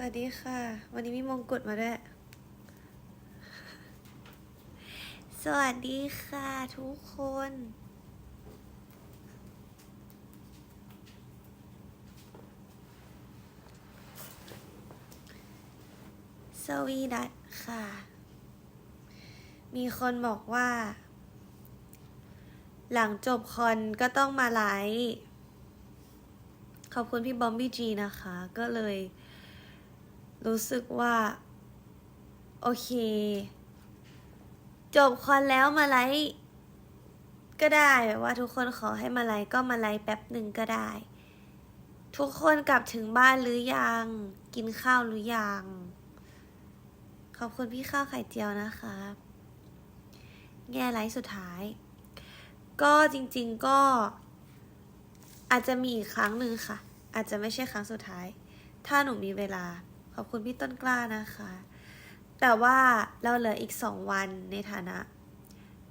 สวัสดีค่ะ วันนี้มีมงกุฎมาด้วย สวัสดีค่ะทุกคน สวีดัตค่ะ มีคนบอกว่า หลังจบคอนก็ต้องมาไลฟ์ขอบคุณพี่บอมบี้จีนะคะ ก็เลย รู้สึกว่า โอเค จบคอนแล้วมาไลฟ์ก็ได้แบบว่าทุกคนขอให้มาไลฟ์ก็มาไลฟ์แป๊บหนึ่งก็ได้ ทุกคนกลับถึงบ้านหรือยัง กินข้าวหรือยัง ขอบคุณพี่ข้าวไข่เจียวนะคะแง่ไลฟ์สุดท้าย ก็จริง ๆก็ อาจจะมีอีกครั้งหนึ่งค่ะ อาจจะไม่ใช่ครั้งสุดท้าย ถ้าหนูมีเวลา อบคุณพี่ต้นกล้านะคะ แต่ว่าเราเหลืออีกสองวันในฐานะ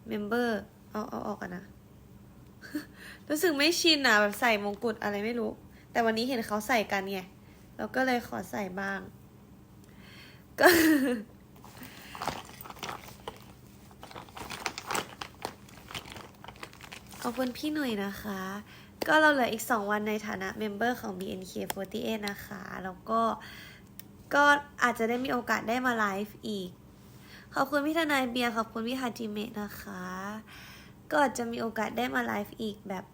เมมเบอร์เอาเอาออกกันนะ รู้สึกไม่ชินอะแบบใส่มงกุฎอะไรไม่รู้ แต่วันนี้เห็นเขาใส่กันไงเราก็เลยขอใส่บ้าง ก็ขอบคุณพี่หนุ่ยนะคะ ก็เราเหลืออีก 2 วันในฐานะเมมเบอร์ของ BNK48 นะคะ แล้วก็ ก็อาจจะได้มีโอกาสได้มาไลฟ์อีก ขอบคุณพี่ทนายเบียร์ขอบคุณพี่ฮาจิเมะนะคะ ก็อาจจะมีโอกาสได้มาไลฟ์อีกแบบ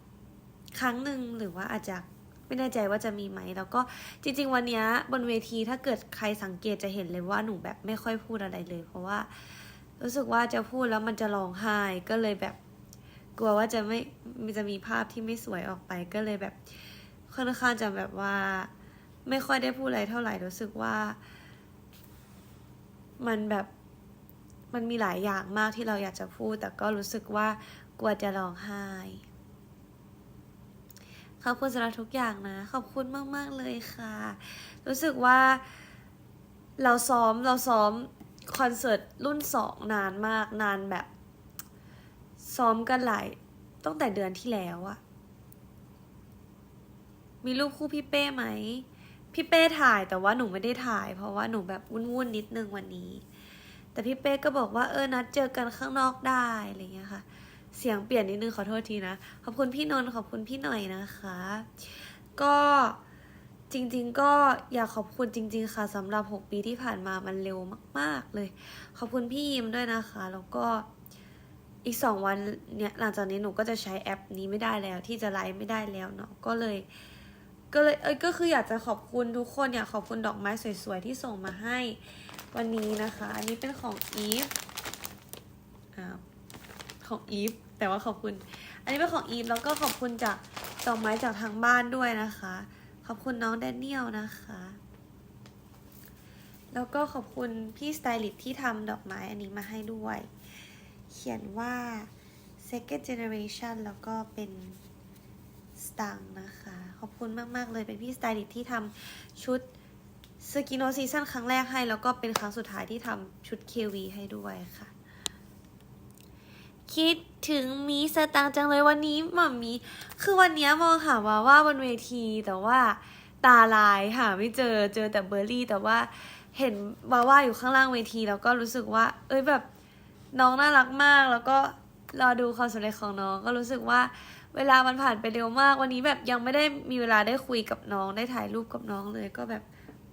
ครั้งหนึ่งหรือว่าอาจจะไม่แน่ใจว่าจะมีไหม แล้วก็จริง ๆ วันเนี้ยบนเวทีถ้าเกิดใครสังเกตจะเห็นเลยว่าหนูแบบไม่ค่อยพูดอะไรเลย เพราะว่า รู้สึกว่าจะพูดแล้วมันจะร้องไห้ก็เลยแบบกลัวว่าจะไม่จะมีภาพที่ไม่สวยออกไปก็เลยแบบค่อนข้างจะแบบว่า ไม่ค่อยได้พูดอะไรเท่าไหร่รู้สึกว่า มันแบบมันมีหลายอย่างมากที่เราอยากจะพูด แต่ก็รู้สึกว่ากลัวจะร้องไห้ขอบคุณสำหรับทุกอย่างนะ ขอบคุณมาก ๆ เลยค่ะ รู้สึกว่าเราซ้อมเราซ้อมคอนเสิร์ตรุ่นสองนานมากนานแบบ ซ้อมกันหลายตั้งแต่เดือนที่แล้วอะมีรูปคู่พี่เป้ไหม พี่เป้ถ่ายแต่ว่าหนูไม่ได้ถ่าย เพราะว่าหนูแบบวุ่นๆนิดนึงวันนี้ แต่พี่เป้ก็บอกว่าเออนัดเจอกันข้างนอกได้อะไรเงี้ยค่ะ เสียงเปลี่ยนนิดนึงขอโทษทีนะ ขอบคุณพี่นนท์ขอบคุณพี่หน่อยนะคะ ก็จริง ๆ ก็อยากขอบคุณจริง ๆ ค่ะสำหรับ 6 ปีที่ผ่านมามันเร็วมาก ๆ เลย ขอบคุณพี่ยิมด้วยนะคะ แล้วก็อีกสองวันเนี่ยหลังจากนี้หนูก็จะใช้แอปนี้ไม่ได้แล้ว ที่จะไลฟ์ไม่ได้แล้วเนาะก็เลย ก็เลยเอ้ยก็คืออยากจะขอบคุณทุกคนอยากขอบคุณดอกไม้สวยๆที่ส่งมาให้วันนี้นะคะ อันนี้เป็นของอีฟอ้าของอีฟแต่ว่าขอบคุณ อันนี้เป็นของอีฟแล้วก็ขอบคุณจากดอกไม้จากทางบ้านด้วยนะคะ ขอบคุณน้องแดเนียลนะคะ แล้วก็ขอบคุณพี่สไตลิสที่ทำดอกไม้อันนี้มาให้ด้วย เขียนว่า second generation แล้วก็เป็นสตังนะคะ อบคุณมาก ๆ เลยเป็นพี่สไตลิสที่ทำชุดสกินโนซีซั่นครั้งแรกให้ แล้วก็เป็นครั้งสุดท้ายที่ทำชุด KV ให้ด้วยค่ะ คิดถึงมีสตังจังเลยวันนี้หม่ามี คือวันนี้มองหาว่าว่าบนเวทีแต่ว่าตาลายหาไม่เจอเจอแต่เบอร์รี่ แต่ว่าเห็นว่าว่าอยู่ข้างล่างเวที แล้วก็รู้สึกว่า เอ้ยแบบน้องน่ารักมาก แล้วก็รอดูความสำเร็จของน้องก็รู้สึกว่า เวลามันผ่านไปเร็วมาก วันนี้แบบยังไม่ได้มีเวลาได้คุยกับน้องได้ถ่ายรูปกับน้องเลยก็แบบ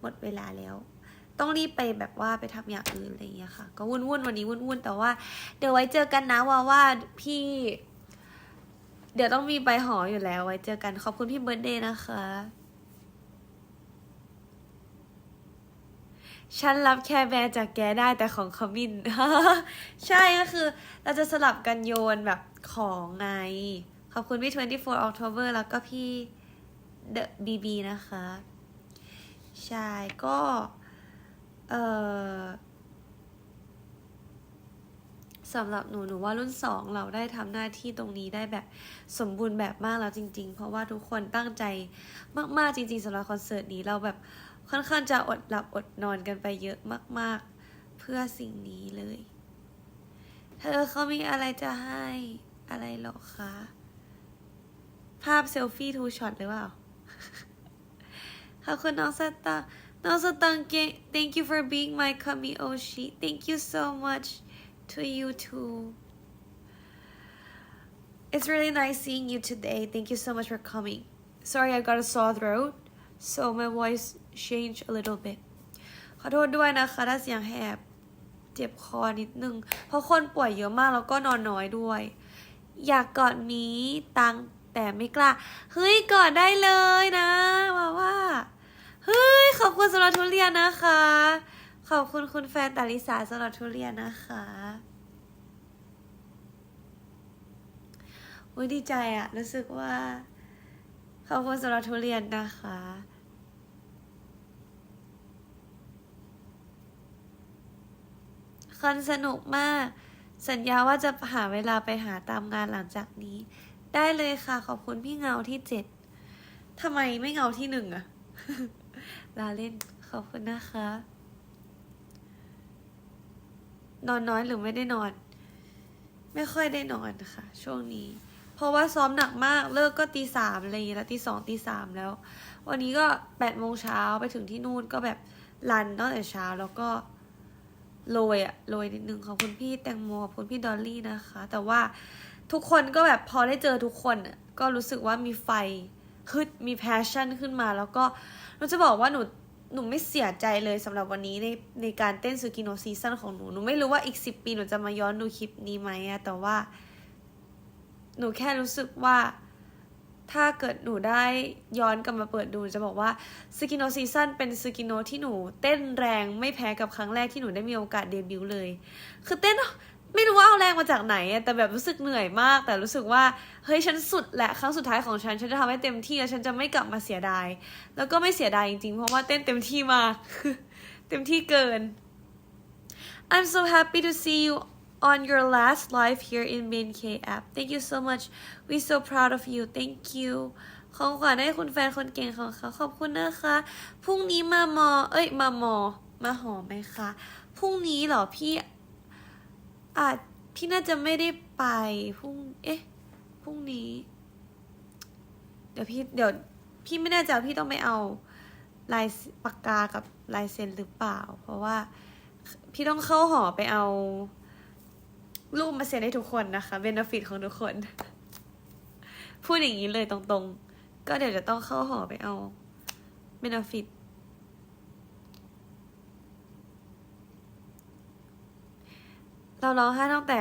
หมดเวลาแล้ว ต้องรีบไปแบบว่าไปทำอย่างอื่นอะไรอย่างเงี้ยค่ะ ก็วุ่นวุ่นวันนี้วุ่นวุ่นแต่ว่า เดี๋ยวไว้เจอกันนะว่าว่าพี่ เดี๋ยวต้องมีใบหออยู่แล้ว ไว้เจอกันขอบคุณพี่เบิร์ดเดย์นะคะฉันรับแค่แบร์จากแกได้แต่ของขมินใช่ก็คือ เราจะสลับกันโยนแบบของไง ขอบคุณพี่ 24 October แล้วก็พี่ The BB นะคะ ใช่ ก็ เออสำหรับหนูหนูว่ารุ่นสองเราได้ทำหน้าที่ตรงนี้ได้แบบสมบูรณ์แบบมากแล้วจริง ๆ เพราะว่าทุกคนตั้งใจมากๆจริง ๆสำหรับคอนเสิร์ตนี้เราแบบค่อนข้างจะอดหลับอดนอนกันไปเยอะมาก ๆ เพื่อสิ่งนี้เลย เธอเขามีอะไรจะให้อะไรหรอคะ ภาพเซลฟี่ทูช็อตหรือเปล่า ขอบคุณน้องสตังค์น้องสตังเก thank you for being my kami oshi thank you so much to you too It's really nice seeing you today. Thank you so much for coming. Sorry, I got a sore throat, so my voice changed a little bit. ขอโทษด้วยนะคะถ้าเสียงแหบเจ็บคอนิดนึง เพราะคนป่วยเยอะมากแล้วก็นอนน้อยด้วย อยากกอดมีตัง แต่ไม่กล้า เฮ้ยกอดได้เลยนะว่าว่า เฮ้ย ขอบคุณสำหรับทุเรียนนะคะ ขอบคุณคุณแฟนตาลิสาสำหรับทุเรียนนะคะอุ้ยดีใจอะรู้สึกว่า ขอบคุณสำหรับทุเรียนนะคะคอนสนุกมาก สัญญาว่าจะหาเวลาไปหาตามงานหลังจากนี้ ได้เลยค่ะ ขอบคุณพี่เงาที่เจ็ดทำไมไม่เงาที่หนึ่งอะลาเล่น ขอบคุณนะคะ นอนน้อยหรือไม่ได้นอน ไม่ค่อยได้นอนค่ะ ช่วงนี้ เพราะว่าซ้อมหนักมาก เลิกก็ตีสามอะไรอย่างเงี้ยแล้วตีสองตีสามแล้ว วันนี้ก็แปดโมงเช้าไปถึงที่นู่นก็แบบรันตั้งแต่เช้าแล้วก็โรยอะโรยนิดนึงขอบคุณพี่แตงโมขอบคุณพี่ดอลลี่นะคะ แต่ว่า ทุกคนก็แบบพอได้เจอทุกคนก็รู้สึกว่ามีไฟฮึดมีแพชชั่นขึ้นมา แล้วก็เราจะบอกว่าหนูหนูไม่เสียใจเลยสำหรับวันนี้ในในการเต้นซูกิโนซีซั่นของหนู หนูไม่รู้ว่าอีกสิบปีหนูจะมาย้อนดูคลิปนี้ไหมอะแต่ว่า หนูแค่รู้สึกว่า ถ้าเกิดหนูได้ย้อนกลับมาเปิดดูจะบอกว่าสกิโนซีซั่นเป็นสกิโนที่หนู เต้นแรงไม่แพ้กับครั้งแรกที่หนูได้มีโอกาสเดบิวต์เลย คือเต้น ไม่รู้ว่าเอาแรงมาจากไหน แต่แบบรู้สึกเหนื่อยมาก แต่รู้สึกว่าเฮ้ยฉันสุดแหละครั้งสุดท้ายของฉัน ฉันจะทำให้เต็มที่แล้วฉันจะไม่กลับมาเสียดาย แล้วก็ไม่เสียดายจริงๆ เพราะว่าเต้นเต็มที่มากเต็มที่เกิน I'm so happy to see you on your last live here in BNK app. Thank you so much. We're so proud of you. Thank you. ของขวัญให้คุณแฟนคนเก่งของเขาขอบคุณนะคะ พรุ่งนี้มามอ เอ้ย มามอ มาหอไหมคะ พรุ่งนี้เหรอพี่ อาจพี่น่าจะไม่ได้ไปพรุ่งเอ๊ะพรุ่งนี้ เดี๋ยวพี่เดี๋ยวพี่ไม่แน่ใจพี่ต้องไปเอาลายปากกากับลายเซ็นหรือเปล่า เพราะว่าพี่ต้องเข้าหอไปเอารูปมาเซ็นให้ทุกคนนะคะเบนฟิตของทุกคน พูดอย่างนี้เลยตรงๆ ก็เดี๋ยวจะต้องเข้าหอไปเอาเบนฟิต เราร้องไห้ตั้งแต่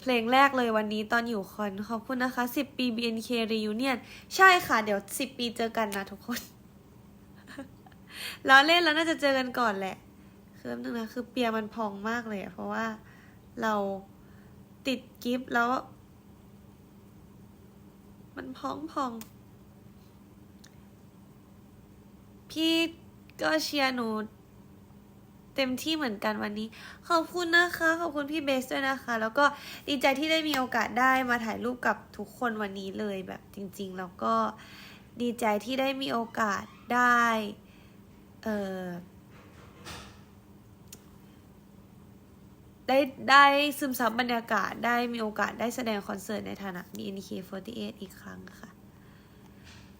เพลงแรกเลยวันนี้ตอนอยู่คอนขอบคุณนะคะ 10 ปี BNK reunion ใช่ค่ะ เดี๋ยว 10 ปีเจอกันนะทุกคน แล้วเล่นแล้วน่าจะเจอกันก่อนแหละ คือนึงนะ คือเปียมันพองมากเลยอะเพราะว่าเราติดกิฟต์แล้ว มันพองพอง พี่ก็เชียร์หนู เต็มที่เหมือนกันวันนี้ ขอบคุณนะคะ ขอบคุณพี่เบสด้วยนะคะ แล้วก็ดีใจที่ได้มีโอกาสได้มาถ่ายรูปกับทุกคนวันนี้เลยแบบจริง ๆ แล้วก็ดีใจที่ได้มีโอกาสได้เออได้ได้ซึมซับบรรยากาศได้มีโอกาสได้แสดงคอนเสิร์ตในฐานะ BNK48 อีกครั้งค่ะ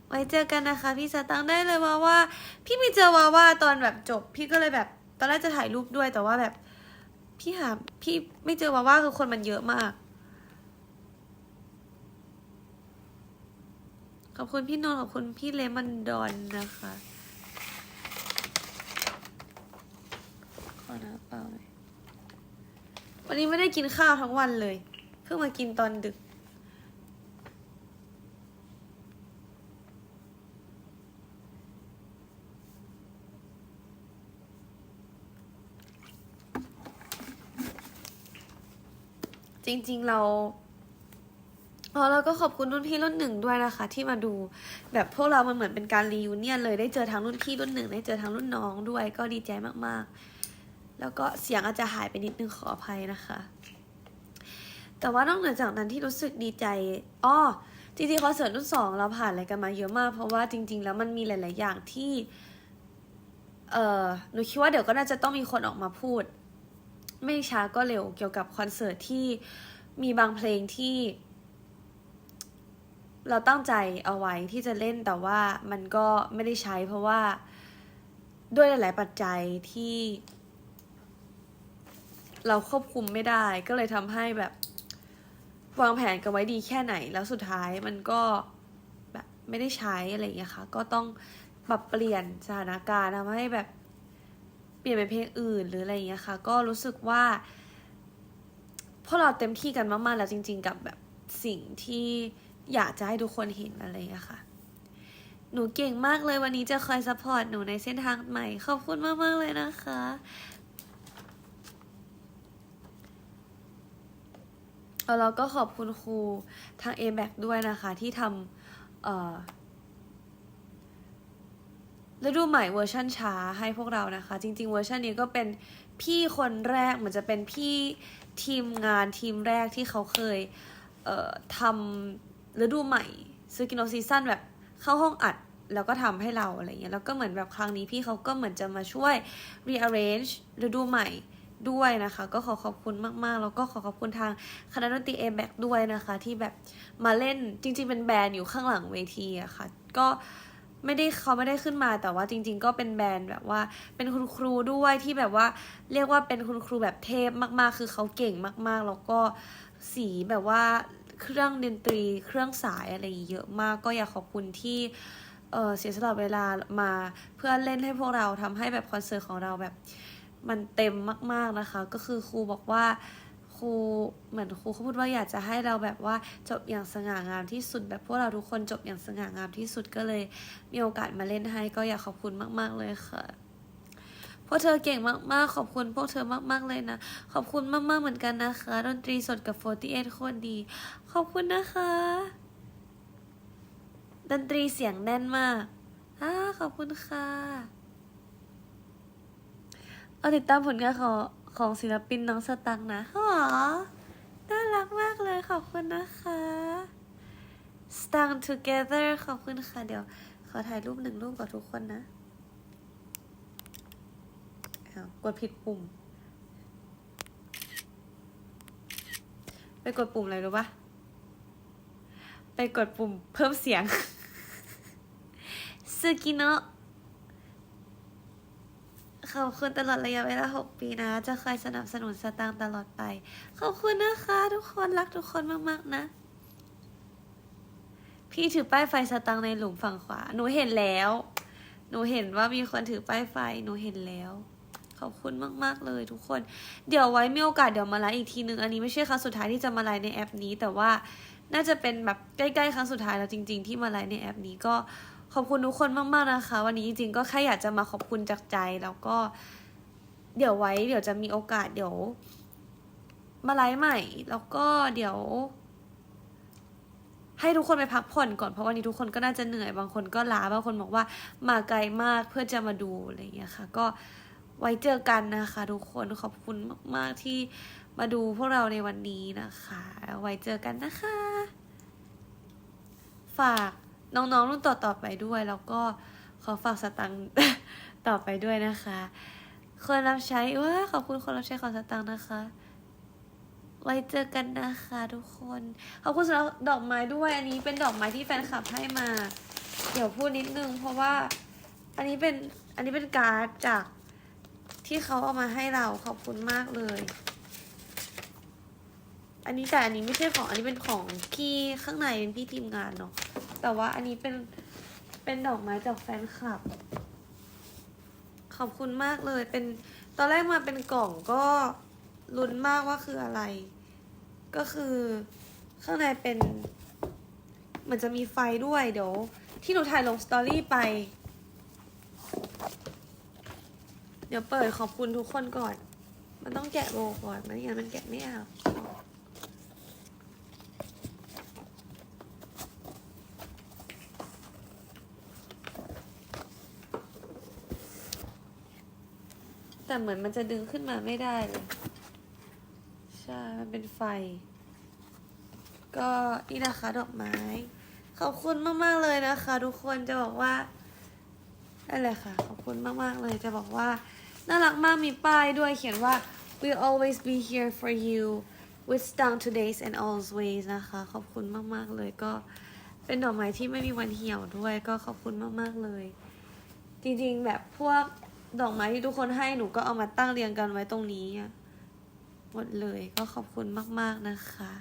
ไว้เจอกันนะคะพี่สตังได้เลยว่าว่า พี่มีเจอว่าว่าตอนแบบจบ พี่ก็เลยแบบ ตอนแรกจะถ่ายรูปด้วยแต่ว่าแบบ พี่หาพี่ไม่เจอวาว่าคือคนมันเยอะมาก ขอบคุณพี่นนท์ขอบคุณพี่เลมอนดอนนะคะ ขอน้ำเปล่าหน่อยวันนี้ไม่ได้กินข้าวทั้งวันเลย เพิ่งมากินตอนดึก จริง ๆ เราอ๋อแล้วก็ขอบคุณรุ่นพี่รุ่นหนึ่งด้วยนะคะ ที่มาดูแบบพวกเรามันเหมือนเป็นการรีวิเนียนเลยได้เจอทั้งรุ่นพี่รุ่นหนึ่งได้เจอทั้งรุ่นน้องด้วย ก็ดีใจมากๆ แล้วก็เสียงอาจจะหายไปนิดนึงขออภัยนะคะ แต่ว่านอกเหนือจากนั้นที่รู้สึกดีใจอ้อจริงๆคอนเสิร์ตรุ่นสองเราผ่านอะไรกันมาเยอะมาก เพราะว่าจริง ๆ แล้วมันมีหลาย ๆ อย่างที่เออหนูคิดว่าเดี๋ยวก็น่าจะต้องมีคนออกมาพูด ไม่ช้าก็เร็วเกี่ยวกับคอนเสิร์ตที่มีบางเพลงที่ เราตั้งใจเอาไว้ที่จะเล่นแต่ว่ามันก็ไม่ได้ใช้เพราะว่าด้วยหลาย ๆ ปัจจัยที่ เราควบคุมไม่ได้ก็เลยทำให้แบบวางแผนกันไว้ดีแค่ไหนแล้วสุดท้ายมันก็แบบไม่ได้ใช้อะไรอย่างเงี้ยค่ะ ก็ต้องปรับเปลี่ยนสถานการณ์ทำให้แบบ ลี่ยนเป็นเพลงอื่นหรืออะไรอย่างเงี้ยค่ะ ก็รู้สึกว่าพวกเราเต็มที่กันมากๆแล้วจริง ๆ กับแบบสิ่งที่อยากจะให้ทุกคนเห็นอะไรอย่างเงี้ยค่ะ หนูเก่งมากเลยวันนี้จะคอยซัพพอร์ตหนูในเส้นทางใหม่ ขอบคุณมากๆเลยนะคะแล้วเราก็ขอบคุณครูทาง a b a c ด้วยนะคะ ที่ทำอ่อ ฤดูใหม่เวอร์ชันช้าให้พวกเรานะคะ จริง ๆ เวอร์ชันนี้ก็เป็นพี่คนแรกเหมือนจะเป็นพี่ทีมงานทีมแรกที่เขาเคยเอ่อทำฤดูใหม่ซูกิโนซีซั่นแบบเข้าห้องอัดแล้วก็ทำให้เราอะไรเงี้ยแล้วก็เหมือนแบบครั้งนี้พี่เขาก็เหมือนจะมาช่วย rearrange ฤดูใหม่ด้วยนะคะ ก็ขอขอบคุณมากๆ แล้วก็ขอขอบคุณทางคณะดนตรีเอแบกด้วยนะคะ ที่แบบมาเล่นจริง ๆ เป็นแบรนด์อยู่ข้างหลังเวทีอะค่ะ ก็ ไม่ได้เขาไม่ได้ขึ้นมาแต่ว่าจริง ๆ ก็เป็นแบรนด์แบบว่า เป็นคุณครูด้วยที่แบบว่า เรียกว่าเป็นคุณครูแบบเทพมาก ๆ คือเขาเก่งมาก ๆ แล้วก็สีแบบว่าเครื่องดนตรีเครื่องสายอะไรเยอะมากก็อยากขอบคุณที่เเสียสละเวลามาเพื่อเล่นให้พวกเราทำให้แบบคอนเสิร์ตของเราแบบมันเต็มมาก ๆนะคะ ก็คือครูบอกว่า ครูเหมือนครูเขาพูดว่าอยากจะให้เราแบบว่าจบอย่างสง่างามที่สุด แบบพวกเราทุกคนจบอย่างสง่างามที่สุดก็เลย มีโอกาสมาเล่นให้ก็อยากขอบคุณมาก ๆ เลยค่ะพวกเธอเก่งมาก ๆ ขอบคุณพวกเธอมาก ๆ เลยนะ ขอบคุณมาก ๆ เหมือนกันนะคะ ดนตรีสดกับ 48 โคตรดี ขอบคุณนะคะ ดนตรีเสียงแน่นมากอ่าขอบคุณค่ะ เอาติดตามผลงานของ ของศิลปินน้องสตังนะหรอน่ารักมากเลยขอบคุณนะคะ Stang together ขอบคุณค่ะ เดี๋ยว ขอถ่ายรูปหนึ่งรูปกับทุกคนนะอ้าวกดผิดปุ่ม ไปกดปุ่มอะไรรู้ปะไปกดปุ่มเพิ่มเสียงซึกิโนะ ขอบคุณตลอดระยะเวลา 6 ปีนะ จะคอยสนับสนุนสตางค์ตลอดไป ขอบคุณนะคะ ทุกคนรักทุกคนมาก ๆ นะ พี่ถือป้ายไฟสตางค์ในหลุมฝั่งขวา หนูเห็นแล้ว หนูเห็นว่ามีคนถือป้ายไฟ หนูเห็นแล้ว ขอบคุณมาก ๆ เลยทุกคน เดี๋ยวไว้มีโอกาสเดี๋ยวมาไลฟ์อีกทีนึง อันนี้ไม่ใช่ครั้งสุดท้ายที่จะมาไลฟ์ในแอปนี้ แต่ว่าน่าจะเป็นแบบใกล้ๆครั้งสุดท้ายแล้วจริง ๆ ที่มาไลฟ์ในแอปนี้ก็ ขอบคุณทุกคนมากๆนะคะ วันนี้จริงๆก็แค่อยากจะมาขอบคุณจากใจแล้วก็เดี๋ยวไว้ เดี๋ยวจะมีโอกาสเดี๋ยว มาไลฟ์ใหม่ แล้วก็เดี๋ยว ให้ทุกคนไปพักผ่อนก่อนเพราะวันนี้ทุกคนก็น่าจะเหนื่อยบางคนก็ล้าบางคนบอกว่ามาไกลมากเพื่อจะมาดูอะไรอย่างเงี้ยค่ะ ก็ไว้เจอกันนะคะ ทุกคนขอบคุณมาก ๆที่มาดูพวกเราในวันนี้นะคะ ไว้เจอกันนะคะ ฝาก น้องๆรุ่นต่อๆไปด้วย แล้วก็ขอฝากสตังค์ต่อไปด้วยนะคะ คนรับใช้ว้าขอบคุณคนรับใช้ของสตังค์นะคะ ไว้เจอกันนะคะทุกคนขอบคุณสำหรับดอกไม้ด้วย อันนี้เป็นดอกไม้ที่แฟนคลับให้มา เดี๋ยวพูดนิดนึง เพราะว่าอันนี้เป็นอันนี้เป็นการ์ดจากที่เขาเอามาให้เราขอบคุณมากเลย อันนี้แต่อันนี้ไม่ใช่ของ อันนี้เป็นของพี่ข้างในเป็นพี่ทีมงานเนาะ แต่ว่าอันนี้เป็นเป็นดอกไม้จากแฟนคลับ ขอบคุณมากเลย เป็นตอนแรกมาเป็นกล่องก็ลุ้นมากว่าคืออะไร ก็คือข้างในเป็นเหมือนจะมีไฟด้วยเดี๋ยว ที่หนูถ่ายลงสตอรี่ไป เดี๋ยวเปิดขอบคุณทุกคนก่อน มันต้องแกะโบก่อนไม่งั้นมันแกะไม่ออก แต่เหมือนมันจะดึงขึ้นมาไม่ได้เลย ใช่ มันเป็นไฟ ก็นี่นะคะดอกไม้ ขอบคุณมาก ๆ เลยนะคะ ทุกคนจะบอกว่านั่นแหละค่ะ ขอบคุณมาก ๆ เลยจะบอกว่าน่ารักมากมีป้ายด้วยเขียนว่า we'll always be here for you with down today's and always นะคะ ขอบคุณมาก ๆ เลยก็เป็นดอกไม้ที่ไม่มีวันเหี่ยวด้วยก็ขอบคุณมาก ๆ เลย จริง ๆ แบบพวก ดอกไม้ที่ทุกคนให้หนูก็เอามาตั้งเรียงกันไว้ตรงนี้หมดเลยก็ขอบคุณมาก ๆนะคะ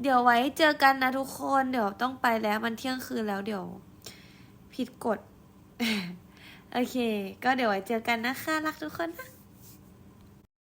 เดี๋ยวไว้เจอกันนะทุกคนเดี๋ยวต้องไปแล้วมันเที่ยงคืนแล้วเดี๋ยว ผิดกฎ โอเค ก็เดี๋ยวไว้เจอกันนะคะ รักทุกคนนะ